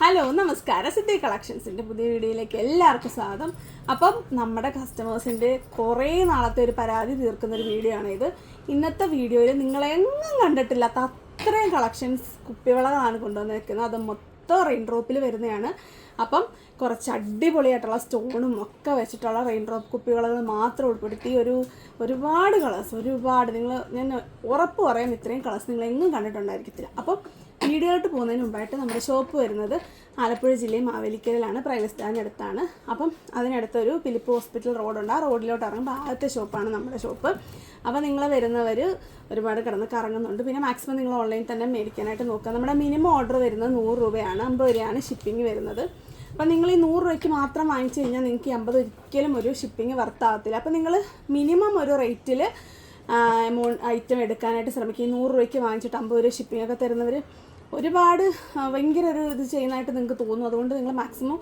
Hello നമസ്കാരം. സിദ്ധി കളക്ഷൻസിന്റെ പുതിയ വീഡിയോയിലേക്ക് എല്ലാവർക്കും സ്വാഗതം. അപ്പം നമ്മുടെ കസ്റ്റമേഴ്സിന്റെ കുറേ നാളത്തെ ഒരു പരാതി തീർക്കുന്ന ഒരു വീഡിയോ ആണ് ഇത്. ഇന്നത്തെ വീഡിയോയിൽ നിങ്ങളെങ്ങും കണ്ടിട്ടില്ലാത്ത അത്രയും കളക്ഷൻസ് കുപ്പിവളകളാണ് കൊണ്ടുവന്നിരിക്കുന്നത്. അത് മൊത്തം റെയിൻ ഡ്രോപ്പിൽ വരുന്നതാണ്. അപ്പം കുറച്ച് അടിപൊളിയായിട്ടുള്ള സ്റ്റോണും ഒക്കെ വെച്ചിട്ടുള്ള റെയിൻ ഡ്രോപ്പ് കുപ്പിവളകൾ മാത്രം ഉൾപ്പെടുത്തി ഒരു ഒരുപാട് കളേഴ്സ് ഒരുപാട്. നിങ്ങൾ ഞാൻ ഉറപ്പ് പറയാം ഇത്രയും കളേഴ്സ് നിങ്ങൾ എങ്ങും കണ്ടിട്ടുണ്ടായിരിക്കത്തില്ല. അപ്പം വീഡിയോയിലോട്ട് പോകുന്നതിന് മുമ്പായിട്ട് നമ്മുടെ ഷോപ്പ് വരുന്നത് ആലപ്പുഴ ജില്ലയിൽ മാവേലിക്കലിലാണ് പ്രൈവറ്റ് സ്റ്റാൻഡ് അടുത്താണ്. അപ്പം അതിനടുത്തൊരു ഫിലിപ്പ് ഹോസ്പിറ്റൽ റോഡുണ്ട്. ആ റോഡിലോട്ട് ഇറങ്ങുമ്പോൾ ആദ്യത്തെ ഷോപ്പാണ് നമ്മുടെ ഷോപ്പ്. അപ്പോൾ നിങ്ങൾ വരുന്നവർ ഒരുപാട് കിടന്ന് കറങ്ങുന്നുണ്ട്. പിന്നെ മാക്സിമം നിങ്ങൾ ഓൺലൈൻ തന്നെ മേടിക്കാനായിട്ട് നോക്കുക. നമ്മുടെ മിനിമം ഓർഡർ വരുന്നത് നൂറ് രൂപയാണ്. അമ്പത് രൂപയാണ് ഷിപ്പിംഗ് വരുന്നത്. അപ്പം നിങ്ങൾ ഈ നൂറ് രൂപയ്ക്ക് മാത്രം വാങ്ങിച്ചു കഴിഞ്ഞാൽ നിങ്ങൾക്ക് അമ്പത് ഒരിക്കലും ഒരു ഷിപ്പിംഗ് വർത്താവത്തില്ല. അപ്പം നിങ്ങൾ മിനിമം ഒരു റേറ്റിൽ എമൗണ്ട് ഐറ്റം എടുക്കാനായിട്ട് ശ്രമിക്കുക. നൂറ് രൂപയ്ക്ക് വാങ്ങിച്ചിട്ട് അമ്പത് രൂപ ഷിപ്പിംഗ് ഒക്കെ തരുന്നവർ ഒരുപാട് ഭയങ്കര ഒരു ഇത് ചെയ്യുന്നതായിട്ട് നിങ്ങൾക്ക് തോന്നും. അതുകൊണ്ട് നിങ്ങൾ മാക്സിമം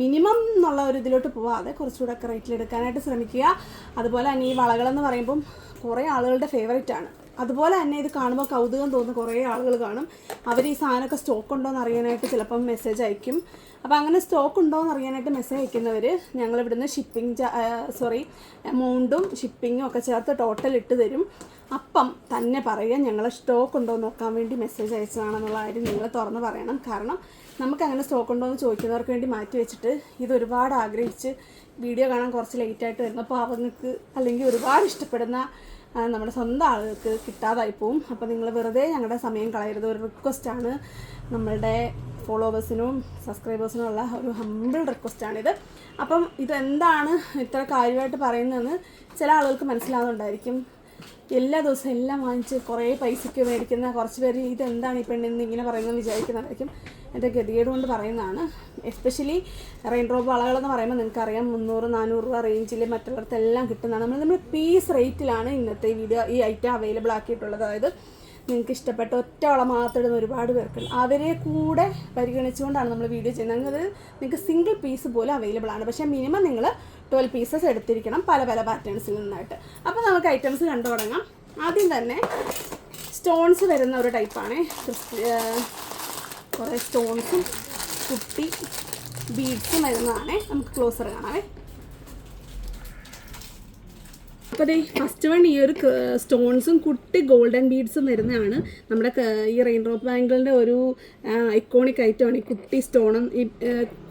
മിനിമം എന്നുള്ള ഒരു ഇതിലോട്ട് പോവാതെ കുറച്ചുകൂടെ ഒക്കെ റേറ്റിൽ എടുക്കാനായിട്ട് ശ്രമിക്കുക. അതുപോലെ തന്നെ ഈ വളകളെന്ന് പറയുമ്പം കുറേ ആളുകളുടെ ഫേവറേറ്റ് ആണ്. അതുപോലെ തന്നെ ഇത് കാണുമ്പോൾ കൗതുകം തോന്നുന്ന കുറേ ആളുകൾ കാണും. അവർ ഈ സാധനമൊക്കെ സ്റ്റോക്ക് ഉണ്ടോ എന്ന് അറിയാനായിട്ട് ചിലപ്പം മെസ്സേജ് അയക്കും. അപ്പോൾ അങ്ങനെ സ്റ്റോക്ക് ഉണ്ടോ എന്ന് അറിയാനായിട്ട് മെസ്സേജ് അയക്കുന്നവർ ഞങ്ങൾ ഇവിടുന്ന് ഷിപ്പിംഗ് സോറി എമൗണ്ടും ഷിപ്പിങ്ങും ഒക്കെ ചേർത്ത് ടോട്ടൽ ഇട്ട് തരും. അപ്പം തന്നെ പറയുക ഞങ്ങൾ സ്റ്റോക്ക് ഉണ്ടോ നോക്കാൻ വേണ്ടി മെസ്സേജ് അയച്ചതാണെന്നുള്ള കാര്യം നിങ്ങൾ തുറന്ന് പറയണം. കാരണം നമുക്ക് അങ്ങനെ സ്റ്റോക്ക് ഉണ്ടോ എന്ന് ചോദിക്കുന്നവർക്ക് വേണ്ടി മാറ്റി വെച്ചിട്ട് ഇത് ഒരുപാട് ആഗ്രഹിച്ച് വീഡിയോ കാണാൻ കുറച്ച് ലേറ്റായിട്ട് വരുന്നപ്പോൾ അവർക്ക് അല്ലെങ്കിൽ ഒരുപാട് ഇഷ്ടപ്പെടുന്ന നമ്മുടെ സ്വന്തം ആളുകൾക്ക് കിട്ടാതായി പോവും. അപ്പോൾ നിങ്ങൾ വെറുതെ ഞങ്ങളുടെ സമയം കളയരുത്. ഒരു റിക്വസ്റ്റാണ് നമ്മളുടെ ഫോളോവേഴ്സിനും സബ്സ്ക്രൈബേഴ്സിനും ഉള്ള ഒരു ഹമ്പിൾ റിക്വസ്റ്റാണിത് അപ്പം ഇതെന്താണ് ഇത്ര കാര്യമായിട്ട് പറയുന്നതെന്ന് ചില ആളുകൾക്ക് മനസ്സിലാവുന്നുണ്ടായിരിക്കും. എല്ലാ ദിവസവും എല്ലാം വാങ്ങിച്ച് കുറേ പൈസയ്ക്ക് മേടിക്കുന്ന കുറച്ച് പേര് ഇതെന്താണ് ഈ പെണ്ണിന്ന് ഇങ്ങനെ പറയുന്നത് വിചാരിക്കുന്നതായിരിക്കും. എന്റെ ഗതികേട് കൊണ്ട് പറയുന്നതാണ്. എസ്പെഷ്യലി റെയിൻ ഡ്രോപ്പ് വളകളെന്ന് പറയുമ്പോൾ നിങ്ങൾക്കറിയാം മുന്നൂറ് നാനൂറ് രൂപ റേഞ്ചിൽ മറ്റുള്ളവർക്കെല്ലാം കിട്ടുന്നതാണ്. നമ്മൾ നമ്മൾ പീസ് റേറ്റിലാണ് ഇന്നത്തെ വീഡിയോ ഈ ഐറ്റം അവൈലബിൾ ആക്കിയിട്ടുള്ളത്. അതായത് നിങ്ങൾക്ക് ഇഷ്ടപ്പെട്ട ഒറ്റ വളം മാത്രം ഇടുന്ന ഒരുപാട് പേർക്കുണ്ട്. അവരെ കൂടെ പരിഗണിച്ചുകൊണ്ടാണ് നമ്മൾ വീഡിയോ ചെയ്യുന്നത്. അത് നിങ്ങൾക്ക് സിംഗിൾ പീസ് പോലും അവൈലബിൾ ആണ്. പക്ഷേ മിനിമം നിങ്ങൾ ട്വൽവ് പീസസ് എടുത്തിരിക്കണം പല പല പാറ്റേൺസിൽ നിന്നായിട്ട്. അപ്പോൾ നമുക്ക് ഐറ്റംസ് കണ്ടു തുടങ്ങാം. ആദ്യം തന്നെ സ്റ്റോൺസ് വരുന്ന ഒരു ടൈപ്പാണ് കുറേ സ്റ്റോൺസും കുട്ടി ബീഡ്സും വരുന്നതാണ്. നമുക്ക് ക്ലോസർ കാണാവേ. അപ്പോൾ ഫസ്റ്റ് വൺ ഈ ഒരു സ്റ്റോൺസും കുട്ടി ഗോൾഡൻ ബീഡ്സും വരുന്നതാണ്. നമ്മുടെ ഈ റെയിൻ ഡ്രോപ്പ് ബാങ്കിളിന്റെ ഒരു ഐക്കോണിക് ഐറ്റമാണ് ഈ കുട്ടി സ്റ്റോണും ഈ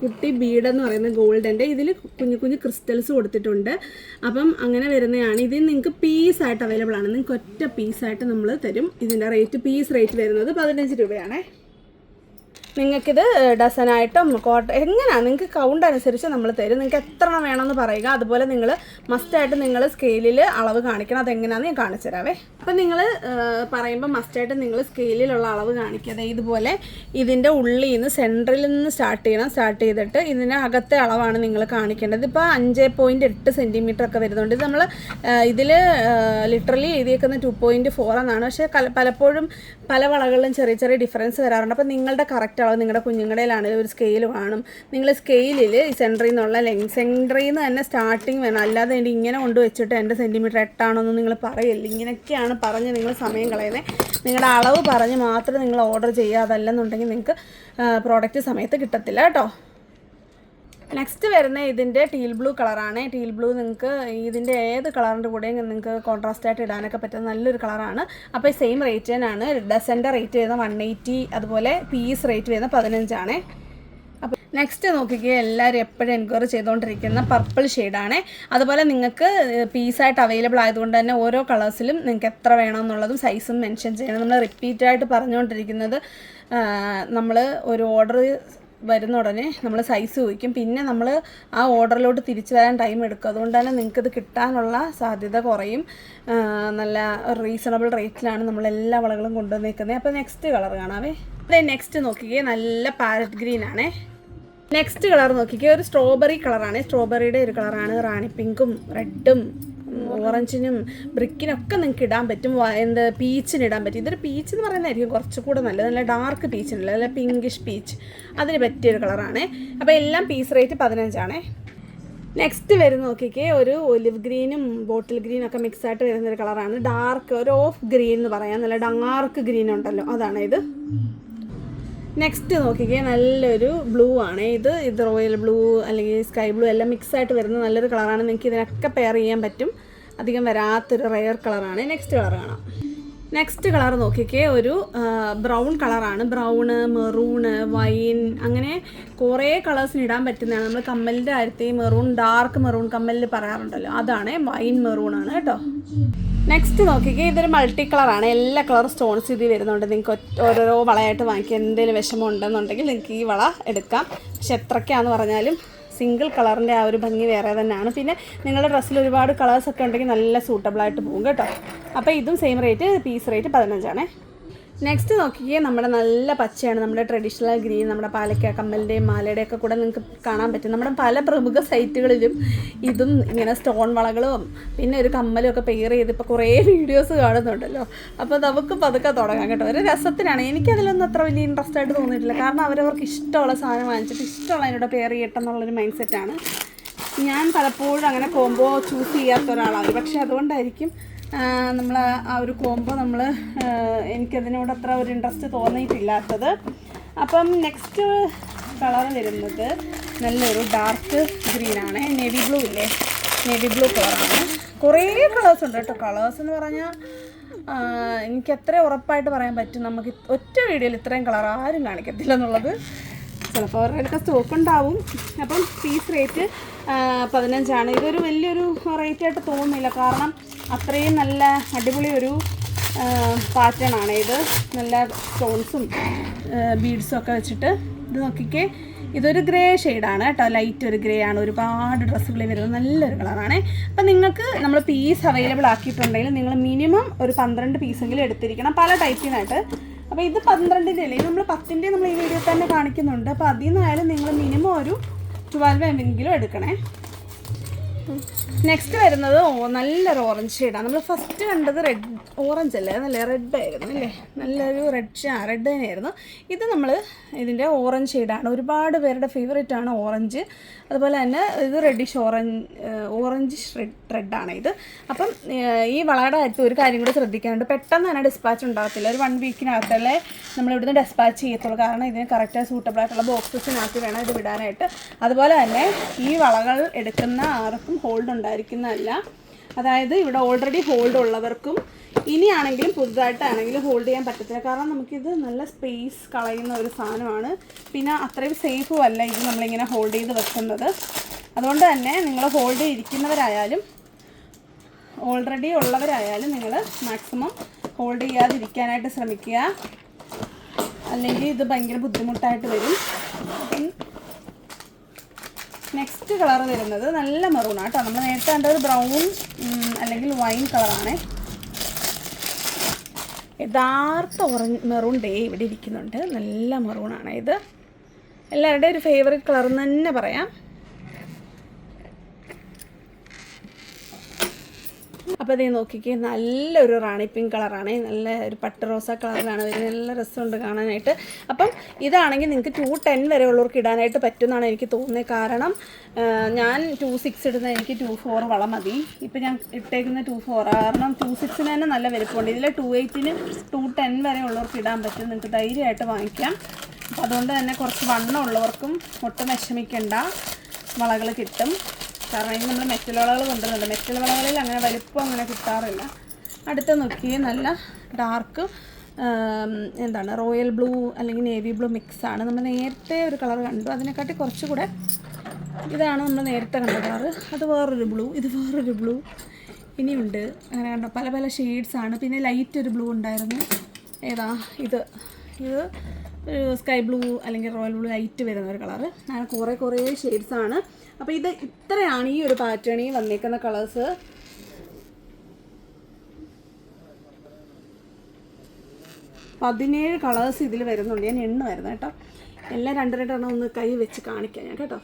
കുട്ടി ബീഡെന്ന് എന്ന് പറയുന്നത് ഗോൾഡന്റെ ഇതിൽ കുഞ്ഞു കുഞ്ഞു ക്രിസ്റ്റൽസ് കൊടുത്തിട്ടുണ്ട്. അപ്പം അങ്ങനെ വരുന്നതാണ്. ഇതിൽ നിങ്ങൾക്ക് പീസായിട്ട് അവൈലബിൾ ആണ്. നിങ്ങൾക്ക് ഒറ്റ പീസായിട്ട് നമ്മൾ തരും. ഇതിന്റെ റേറ്റ് പീസ് റേറ്റ് വരുന്നത് പതിനഞ്ച് രൂപയാണേ. നിങ്ങൾക്കിത് ഡസനായിട്ടും കോട്ട എങ്ങനെയാണ് നിങ്ങൾക്ക് കൗണ്ട് അനുസരിച്ച് നമ്മൾ തരും. നിങ്ങൾക്ക് എത്ര എണ്ണം വേണമെന്ന് പറയുക. അതുപോലെ നിങ്ങൾ മസ്റ്റായിട്ട് നിങ്ങൾ സ്കെയിലിൽ അളവ് കാണിക്കണം. അതെങ്ങനെയാണെന്ന് ഞാൻ കാണിച്ചു തരാവേ. അപ്പം നിങ്ങൾ പറയുമ്പോൾ മസ്റ്റായിട്ട് നിങ്ങൾ സ്കെയിലിലുള്ള അളവ് കാണിക്കാതെ ഇതുപോലെ ഇതിന്റെ ഉള്ളിൽ നിന്ന് സെൻട്രലിൽ നിന്ന് സ്റ്റാർട്ട് ചെയ്യണം. സ്റ്റാർട്ട് ചെയ്തിട്ട് ഇതിന്റെ അകത്തെ അളവാണ് നിങ്ങൾ കാണിക്കേണ്ടത്. ഇപ്പോൾ അഞ്ച് പോയിന്റ് എട്ട് സെന്റിമീറ്റർ ഒക്കെ വരുന്നുണ്ട്. ഇത് നമ്മൾ ഇതിൽ ലിറ്ററലി എഴുതിയേക്കുന്ന ടു പോയിന്റ് ഫോർ എന്നാണ് പക്ഷേ പലപ്പോഴും പല വളകളിലും ചെറിയ ചെറിയ ഡിഫറൻസ് വരാറുണ്ട്. അപ്പോൾ നിങ്ങളുടെ കറക്റ്റ് അളവ് നിങ്ങളുടെ കുഞ്ഞുങ്ങളുടെയിലാണെങ്കിൽ ഒരു സ്കെയിൽ കാണും നിങ്ങൾ സ്കെയിലിൽ ഈ സെന്ററിൽ നിന്നുള്ള ലെങ് സെന്ററിൽ നിന്ന് തന്നെ സ്റ്റാർട്ടിങ് വേണം. അല്ലാതെ എന്റെ ഇങ്ങനെ കൊണ്ട് വെച്ചിട്ട് എന്റെ സെന്റിമീറ്റർ എട്ടാണെന്ന് നിങ്ങൾ പറയില്ല? ഇങ്ങനെയൊക്കെയാണ് പറഞ്ഞ് നിങ്ങൾ സമയം കളയുന്നത് നിങ്ങളുടെ അളവ് പറഞ്ഞ് മാത്രം നിങ്ങൾ ഓർഡർ ചെയ്യുക. അതല്ലെന്നുണ്ടെങ്കിൽ നിങ്ങൾക്ക് പ്രോഡക്റ്റ് സമയത്ത് കിട്ടത്തില്ല കേട്ടോ. നെക്സ്റ്റ് വരുന്ന ഇതിന്റെ ടീൽ ബ്ലൂ കളറാണ് ടീൽ ബ്ലൂ നിങ്ങൾക്ക് ഇതിന്റെ ഏത് കളറിന്റെ കൂടെയും നിങ്ങൾക്ക് കോൺട്രാസ്റ്റ് ആയിട്ട് ഇടാനൊക്കെ പറ്റുന്ന നല്ലൊരു കളറാണ് അപ്പോൾ സെയിം റേറ്റ് തന്നെയാണ്. ഡസന്റെ റേറ്റ് വരുന്ന വൺ എയ്റ്റി അതുപോലെ പീസ് റേറ്റ് വരുന്ന പതിനഞ്ചാണ് അപ്പോൾ നെക്സ്റ്റ് നോക്കിക്കുക എല്ലാവരും എപ്പോഴും എൻക്വയറി ചെയ്തുകൊണ്ടിരിക്കുന്ന പർപ്പിൾ ഷെയ്ഡാണ് അതുപോലെ നിങ്ങൾക്ക് പീസായിട്ട് അവൈലബിൾ ആയതുകൊണ്ട് തന്നെ ഓരോ കളേഴ്സിലും നിങ്ങൾക്ക് എത്ര വേണമെന്നുള്ളതും സൈസും മെൻഷൻ ചെയ്യണം. നമ്മൾ റിപ്പീറ്റായിട്ട് പറഞ്ഞുകൊണ്ടിരിക്കുന്നത് നമ്മൾ ഒരു ഓർഡർ വരുന്ന ഉടനെ നമ്മൾ സൈസ് ചോദിക്കും. പിന്നെ നമ്മൾ ആ ഓർഡറിലോട്ട് തിരിച്ചു വരാൻ ടൈം എടുക്കും. അതുകൊണ്ട് തന്നെ ഇത് കിട്ടാനുള്ള സാധ്യത കുറയും. നല്ല റീസണബിൾ റേറ്റിലാണ് നമ്മൾ എല്ലാ വളകളും കൊണ്ടുവന്നേക്കുന്നത് അപ്പോൾ നെക്സ്റ്റ് കളർ കാണാവേ. നെക്സ്റ്റ് നോക്കിക്കേ. നല്ല പാരറ്റ് ഗ്രീൻ ആണേ. നെക്സ്റ്റ് കളർ നോക്കിക്കേ ഒരു സ്ട്രോബെറി കളറാണ് സ്ട്രോബെറിയുടെ ഒരു കളറാണ് റാണി പിങ്കും റെഡും ഓറഞ്ചിനും ബ്രിക്കിനൊക്കെ നിങ്ങൾക്ക് ഇടാൻ പറ്റും. എന്ത് പീച്ചിന് ഇടാൻ പറ്റും. ഇതൊരു പീച്ച് എന്ന് പറയുന്നതായിരിക്കും കുറച്ചുകൂടെ നല്ലത്. നല്ല ഡാർക്ക് പീച്ചിനല്ല നല്ല പിങ്കിഷ് പീച്ച് അതിന് പറ്റിയൊരു കളറാണ് അപ്പോൾ എല്ലാം പീസ് റേറ്റ് പതിനഞ്ചാണേ. നെക്സ്റ്റ് വരുന്ന നോക്കിക്കേ ഒരു ഒലിവ് ഗ്രീനും ബോട്ടിൽ ഗ്രീനും ഒക്കെ മിക്സ് ആയിട്ട് വരുന്ന ഒരു കളറാണ് ഡാർക്ക് ഒരു ഓഫ് ഗ്രീൻ എന്ന് പറയാം. നല്ല ഡാർക്ക് ഗ്രീൻ ഉണ്ടല്ലോ. അതാണ് ഇത്. നെക്സ്റ്റ് നോക്കിക്കേ നല്ലൊരു ബ്ലൂ ആണ്. ഇത് ഇത് റോയൽ ബ്ലൂ അല്ലെങ്കിൽ സ്കൈ ബ്ലൂ എല്ലാം മിക്സ് ആയിട്ട് വരുന്ന നല്ലൊരു കളറാണ് നിങ്ങൾക്ക് ഇതിനൊക്കെ പെയർ ചെയ്യാൻ പറ്റും. അധികം വരാത്തൊരു റെയർ കളറാണ് നെക്സ്റ്റ് കളർ കാണാം. നെക്സ്റ്റ് കളർ നോക്കിക്കേ ഒരു ബ്രൗൺ കളറാണ് ബ്രൗണ് മെറൂണ് വൈൻ അങ്ങനെ കുറേ കളേഴ്സിന് ഇടാൻ പറ്റുന്നതാണ്. നമ്മൾ കമ്മലിന്റെ കാര്യത്തിൽ മെറൂൺ ഡാർക്ക് മെറൂൺ കമ്മലിൽ പറയാറുണ്ടല്ലോ. അതാണ് വൈൻ മെറൂൺ ആണ് കേട്ടോ. നെക്സ്റ്റ് നോക്കിക്കേ ഇതൊരു മൾട്ടി കളറാണ് എല്ലാ കളർ സ്റ്റോൺസ് ഇതിൽ വരുന്നുണ്ട്. നിങ്ങൾക്ക് ഓരോരോ വളയായിട്ട് വാങ്ങിക്കുക എന്തെങ്കിലും വിഷമം ഉണ്ടെന്നുണ്ടെങ്കിൽ നിങ്ങൾക്ക് ഈ വള എടുക്കാം. പക്ഷെ എത്രയ്ക്കാന്ന് പറഞ്ഞാലും സിംഗിൾ കളറിന്റെ ആ ഒരു ഭംഗി വേറെ തന്നെയാണ്. പിന്നെ നിങ്ങളുടെ ഡ്രസ്സിൽ ഒരുപാട് കളേഴ്സ് ഒക്കെ ഉണ്ടെങ്കിൽ നല്ല സൂട്ടബിളായിട്ട് പോകും കേട്ടോ. അപ്പോൾ ഇതും സെയിം റേറ്റ് പീസ് റേറ്റ് പതിനഞ്ചാണേ. നെക്സ്റ്റ് നോക്കിയേ നമ്മുടെ നല്ല പച്ചയാണ് നമ്മുടെ ട്രഡീഷണൽ ഗ്രീൻ നമ്മുടെ പാലക്ക കമ്മലിന്റെയും മാലയുടെയും ഒക്കെ കൂടെ നിങ്ങൾക്ക് കാണാൻ പറ്റും. നമ്മുടെ പല പ്രമുഖ സൈറ്റുകളിലും ഇതും ഇങ്ങനെ സ്റ്റോൺ വളകളും പിന്നെ ഒരു കമ്മലും ഒക്കെ പെയർ ചെയ്ത് ഇപ്പോൾ കുറേ വീഡിയോസ് കാണുന്നുണ്ടല്ലോ. അപ്പോൾ നമുക്ക് പതുക്കെ തുടങ്ങാം കേട്ടോ. ഒരു രസത്തിനാണ്. എനിക്കതിലൊന്നും അത്ര വലിയ ഇൻട്രസ്റ്റ് ആയിട്ട് തോന്നിയിട്ടില്ല. കാരണം അവരവർക്ക് ഇഷ്ടമുള്ള സാധനം വാങ്ങിച്ചിട്ട് ഇഷ്ടമുള്ള അതിനോട് പെയർ ചെയ്യട്ടെ എന്നുള്ളൊരു മൈൻഡ് സെറ്റാണ് ഞാൻ പലപ്പോഴും അങ്ങനെ കോംബോ ചൂസ് ചെയ്യാത്ത ഒരാളാണ്. പക്ഷേ അതുകൊണ്ടായിരിക്കും നമ്മൾ ആ ഒരു കോംബോ നമ്മൾ എനിക്കതിനോട് അത്ര ഒരു ഇൻട്രസ്റ്റ് തോന്നിയിട്ടില്ലാത്തത്. അപ്പം നെക്സ്റ്റ് കളർ വരുന്നത് നല്ലൊരു ഡാർക്ക് ഗ്രീനാണ് നേവി ബ്ലൂ ഇല്ലേ? നേവി ബ്ലൂ കളറാണ് കുറേ കളേഴ്സ് ഉണ്ട് കേട്ടോ. കളേഴ്സ് എന്ന് പറഞ്ഞാൽ എനിക്ക് എത്ര ഉറപ്പായിട്ട് പറയാൻ പറ്റും. നമുക്ക് ഒറ്റ വീഡിയോയിൽ ഇത്രയും കളർ ആരും കാണിക്കത്തില്ല എന്നുള്ളത് ചിലപ്പോൾ അവരുടെയൊക്കെ സ്റ്റോക്ക് ഉണ്ടാവും. അപ്പം പീസ് റേറ്റ് പതിനഞ്ചാണ്. ഇതൊരു വലിയൊരു റേറ്റ് ആയിട്ട് തോന്നുന്നില്ല. കാരണം അത്രയും നല്ല അടിപൊളി ഒരു പാറ്റേൺ ആണ് ഇത്. നല്ല സ്റ്റോൺസും ബീഡ്സും ഒക്കെ വെച്ചിട്ട് ഇത് നോക്കിക്കേ. ഇതൊരു ഗ്രേ ഷെയ്ഡാണ് കേട്ടോ. ലൈറ്റ് ഒരു ഗ്രേ ആണ്. ഒരുപാട് ഡ്രസ്സുകളിൽ വരുന്നത് നല്ലൊരു കളറാണ്. അപ്പം നിങ്ങൾക്ക് നമ്മൾ പീസ് അവൈലബിൾ ആക്കിയിട്ടുണ്ടെങ്കിൽ നിങ്ങൾ മിനിമം ഒരു പന്ത്രണ്ട് പീസെങ്കിലും എടുത്തിരിക്കണം പല ടൈപ്പിനായിട്ട് അപ്പോൾ ഇത് പന്ത്രണ്ടിന്റെ അല്ലെങ്കിൽ നമ്മൾ പത്തിന്റെ നമ്മൾ ഈ വീഡിയോ തന്നെ കാണിക്കുന്നുണ്ട്. അപ്പോൾ അതിൽ നിന്നായാലും നിങ്ങൾ മിനിമം ഒരു ട്വൽവ് എങ്കിലും എടുക്കണേ. നെക്സ്റ്റ് വരുന്നത് നല്ലൊരു ഓറഞ്ച് ഷെയ്ഡാണ് നമ്മൾ ഫസ്റ്റ് കണ്ടത് റെഡ് ഓറഞ്ച് അല്ലേ? നല്ല റെഡ് ആയിരുന്നു അല്ലേ? നല്ലൊരു റെഡ് ആ റെഡ് തന്നെയായിരുന്നു. ഇത് നമ്മൾ ഇതിന്റെ ഓറഞ്ച് ഷെയ്ഡാണ് ഒരുപാട് പേരുടെ ഫേവറേറ്റ് ആണ് ഓറഞ്ച് അതുപോലെ തന്നെ ഇത് റെഡിഷ് ഓറഞ്ച് ഓറഞ്ച് റെഡ് റെഡാണ് ഇത്. അപ്പം ഈ വളയുടെ കാര്യത്തിൽ ഒരു കാര്യം കൂടി ശ്രദ്ധിക്കാനുണ്ട്. പെട്ടെന്ന് തന്നെ ഡിസ്പാച്ച് ഉണ്ടാകത്തില്ല. ഒരു വൺ വീക്കിനകത്തല്ലേ നമ്മൾ ഇവിടുന്ന് ഡിസ്പാച്ച് ചെയ്യത്തുള്ളൂ. കാരണം ഇതിന് കറക്റ്റായി സൂട്ടബിൾ ആയിട്ടുള്ള ബോക്സസിനകത്ത് വേണം ഇത് വിടാനായിട്ട്. അതുപോലെ തന്നെ ഈ വളകൾ എടുക്കുന്ന ആർക്കും ഹോൾഡ് ഉണ്ടായിരിക്കുന്നതല്ല. അതായത് ഇവിടെ ഓൾറെഡി ഹോൾഡ് ഉള്ളവർക്കും ഇനിയാണെങ്കിലും പുതുതായിട്ടാണെങ്കിലും ഹോൾഡ് ചെയ്യാൻ പറ്റത്തില്ല. കാരണം നമുക്കിത് നല്ല സ്പേസ് കളയുന്ന ഒരു സാധനമാണ്. പിന്നെ അത്രയും സേഫും അല്ല ഇത് നമ്മളിങ്ങനെ ഹോൾഡ് ചെയ്ത് വെക്കുന്നത്. അതുകൊണ്ട് തന്നെ നിങ്ങൾ ഹോൾഡ് ചെയ്തിരിക്കുന്നവരായാലും ഓൾറെഡി ഉള്ളവരായാലും നിങ്ങൾ മാക്സിമം ഹോൾഡ് ചെയ്യാതിരിക്കാനായിട്ട് ശ്രമിക്കുക. അല്ലെങ്കിൽ ഇത് ഭയങ്കര ബുദ്ധിമുട്ടായിട്ട് വരും. നെക്സ്റ്റ് കളർ വരുന്നത് നല്ല മെറൂൺ ആട്ടോ നമ്മൾ നേരത്തെ കണ്ടത് ബ്രൗൺ അല്ലെങ്കിൽ വൈൻ കളറാണ് യഥാർത്ഥ ഓറഞ്ച് മെറൂൺ ഡേ ഇവിടെ ഇരിക്കുന്നുണ്ട്. നല്ല മെറൂണാണ് ഇത്. എല്ലാവരുടെയും ഒരു ഫേവറേറ്റ് കളർ എന്ന് തന്നെ പറയാം. അപ്പോൾ ഇത് നോക്കിക്കേ നല്ലൊരു റാണി പിങ്ക് കളറാണ്. നല്ല ഒരു പട്ട് റോസ കളറിലാണ് വരുന്നത്. നല്ല രസമുണ്ട് കാണാനായിട്ട്. അപ്പം ഇതാണെങ്കിൽ നിങ്ങൾക്ക് ടു ടെൻ വരെ ഉള്ളവർക്ക് ഇടാനായിട്ട് പറ്റുമെന്നാണ് എനിക്ക് തോന്നുന്നത് കാരണം ഞാൻ ടു സിക്സ് ഇടുന്ന എനിക്ക് ടു ഫോർ വളം മതി. ഇപ്പം ഞാൻ ഇട്ടേക്കുന്ന ടു ഫോർ കാരണം ടു സിക്സിന് തന്നെ നല്ല വലുപ്പമുണ്ട്. ഇതിൽ ടു എയ്റ്റിന് ടു ടെൻ വരെ ഉള്ളവർക്ക് ഇടാൻ പറ്റും. നിങ്ങൾക്ക് ധൈര്യമായിട്ട് വാങ്ങിക്കാം. അപ്പം അതുകൊണ്ട് തന്നെ കുറച്ച് വണ്ണം ഉള്ളവർക്കും ഒട്ടും വിഷമിക്കേണ്ട. വളകൾ കിട്ടും. കാരണം ഇത് നമ്മൾ മെറ്റൽ വളകൾ കൊണ്ടുവരുന്നുണ്ട്. മെറ്റൽ വളകളിൽ അങ്ങനെ വലുപ്പം അങ്ങനെ കിട്ടാറില്ല. അടുത്ത നോക്കിയേ നല്ല ഡാർക്ക് എന്താണ് റോയൽ ബ്ലൂ അല്ലെങ്കിൽ നേവി ബ്ലൂ മിക്സ് ആണ്. നമ്മൾ നേരത്തെ ഒരു കളർ കണ്ടു. അതിനെക്കാട്ടി കുറച്ചുകൂടെ ഇതാണ് നമ്മൾ നേരത്തെ കണ്ട കളറ് അത് വേറൊരു ബ്ലൂ ഇത് വേറൊരു ബ്ലൂ ഇനിയുണ്ട്. അങ്ങനെ കണ്ടോ പല പല ഷെയ്ഡ്സാണ് പിന്നെ ലൈറ്റ് ഒരു ബ്ലൂ ഉണ്ടായിരുന്നു. ഏതാ ഇത്. ഇത് ഒരു സ്കൈ ബ്ലൂ അല്ലെങ്കിൽ റോയൽ ബ്ലൂ ലൈറ്റ് വരുന്ന ഒരു കളറ് അങ്ങനെ കുറേ കുറേ ആണ്. അപ്പോൾ ഇത് ഇത്രയാണ് ഈ ഒരു പാറ്റേണിൽ വന്നേക്കുന്ന കളേഴ്സ് പതിനേഴ് കളേഴ്സ് ഇതിൽ വരുന്നുണ്ട്. ഞാൻ എണ്ണ വരുന്നത് കേട്ടോ. എല്ലാം രണ്ട് രണ്ടെണ്ണം ഒന്ന് കൈ വെച്ച് കാണിക്കാം ഞാൻ കേട്ടോ.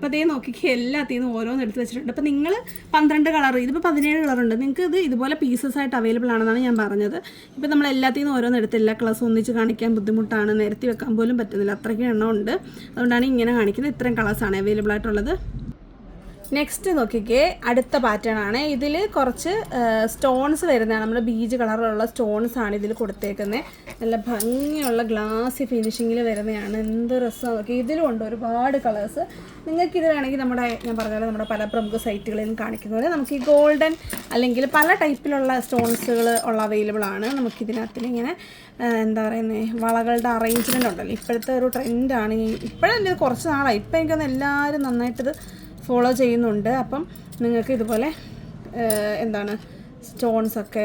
അപ്പോൾ അതേ നോക്കിക്ക് എല്ലാത്തിൽ നിന്നും ഓരോന്ന് എടുത്ത് വെച്ചിട്ടുണ്ട്. അപ്പോൾ നിങ്ങൾ പന്ത്രണ്ട് കളർ ഇതിപ്പോൾ പതിനേഴ് ഉണ്ട് നിങ്ങൾക്ക് ഇത് ഇതുപോലെ പീസസ് ആയിട്ട് അവൈലബിൾ ആണെന്നാണ് ഞാൻ പറഞ്ഞത്. ഇപ്പോൾ നമ്മൾ എല്ലാത്തിൽ ഓരോന്ന് എടുത്ത് എല്ലാ കളേഴ്സും ഒന്നിച്ച് കാണിക്കാൻ ബുദ്ധിമുട്ടാണ്. നിരത്തി വെക്കാൻ പോലും പറ്റുന്നില്ല. അത്രയ്ക്ക് എണ്ണം ഉണ്ട് അതുകൊണ്ടാണ് ഇങ്ങനെ കാണിക്കുന്നത്. ഇത്രയും കളേഴ്സാണ് അവൈലബിൾ ആയിട്ടുള്ളത്. നെക്സ്റ്റ് നോക്കിക്കേ അടുത്ത പാറ്റേൺ ആണ്. ഇതിൽ കുറച്ച് സ്റ്റോൺസ് വരുന്നതാണ്. നമ്മുടെ ബീജ് കളറിലുള്ള സ്റ്റോൺസ് ആണ് ഇതിൽ കൊടുത്തേക്കുന്നത് നല്ല ഭംഗിയുള്ള ഗ്ലാസ് ഫിനിഷിങ്ങിൽ വരുന്നതാണ്. എന്ത് രസം നോക്കി ഇതിലും ഉണ്ട് ഒരുപാട് കളേഴ്സ് നിങ്ങൾക്ക് ഇത് വേണമെങ്കിൽ നമ്മുടെ ഞാൻ പറഞ്ഞ നമ്മുടെ പല പ്രമുഖ സൈറ്റുകളിലും കാണിക്കുന്ന പോലെ നമുക്ക് ഈ ഗോൾഡൻ അല്ലെങ്കിൽ പല ടൈപ്പിലുള്ള സ്റ്റോൺസുകൾ ഉള്ള അവൈലബിൾ ആണ്. നമുക്കിതിനകത്തിൽ ഇങ്ങനെ എന്താ പറയുന്നത് വളകളുടെ അറേഞ്ച്മെന്റ് ഉണ്ടല്ലോ. ഇപ്പോഴത്തെ ഒരു ട്രെൻഡാണ് ഈ ഇപ്പോഴല്ലേ കുറച്ച് നാളായി. ഇപ്പം എനിക്കൊന്ന് എല്ലാവരും നന്നായിട്ടിത് ഫോളോ ചെയ്യുന്നുണ്ട്. അപ്പം നിങ്ങൾക്ക് ഇതുപോലെ എന്താണ് സ്റ്റോൺസ് ഒക്കെ